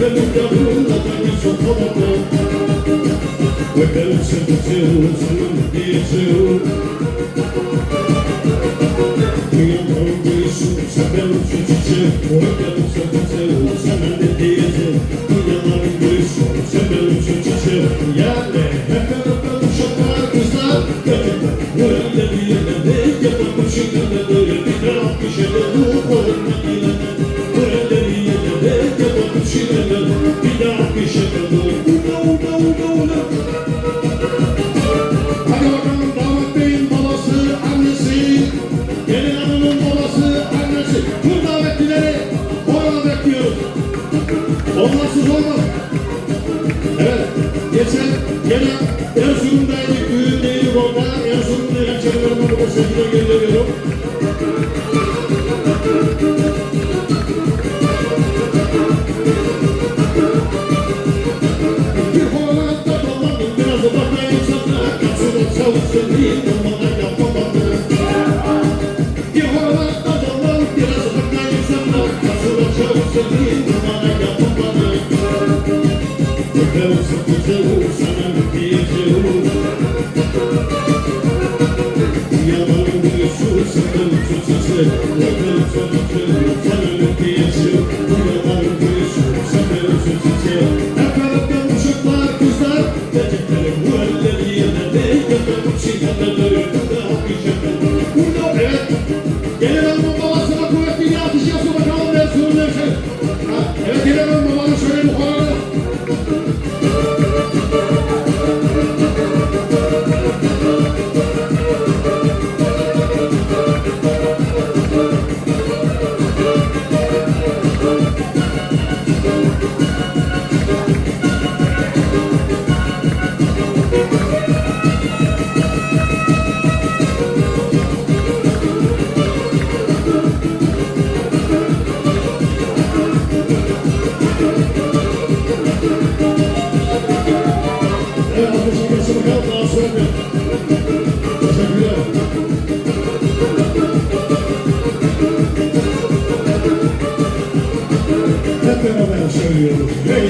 Quecaluca bruna tanga sofoca Quecaluca do seu, seu nome de seu Minha mão de isso, sabeluca de seu Quecaluca do seu Hep beraber söylüyoruz. Hey!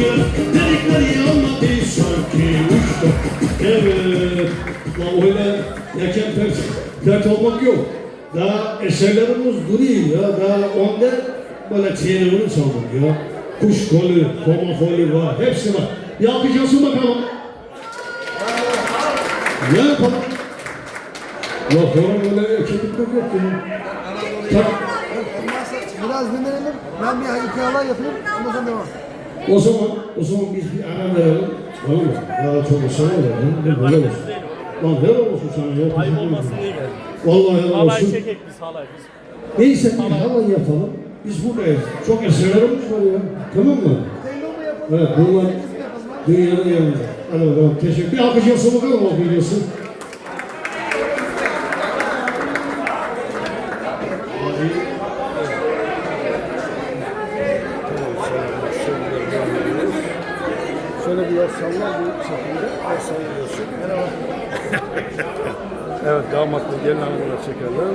geliyor. Dedikleri yılma bir sanki uçtu. Evet. La öyle erken pert, pert olmak yok. Daha eserlerimiz duruyor ya. Daha onda böyle çiğnemini çaldık ya. Kuş kolu, koma kolu var. Hepsi var. Yapacağız bakalım. Ne yapalım? La sonra böyle erkeklik yok ya. Tak. Biraz dinlenelim. Ben bir hikayeler yapayım. Ondan sonra devam. O zaman, o zaman biz bir ara verelim. Tamam mı? Daha çok sana verelim. Ne böyle olsun. Lan helal olsun sana ya. Ayıp olmasın diye geldim. Vallahi helal Halay olsun. çekek biz halay biz. Neyse bir halay yapalım. Biz buradayız. Çok eserlerimiz var ya. Tamam mı? Evet bunlar dünyada yanında. Hadi bakalım. Teşekkür. Bir alkış yapsın bakalım o videosu. Şöyle bir yer sallar bu şekilde. El. Merhaba. Evet damatlı gelin hanımlar çekerler.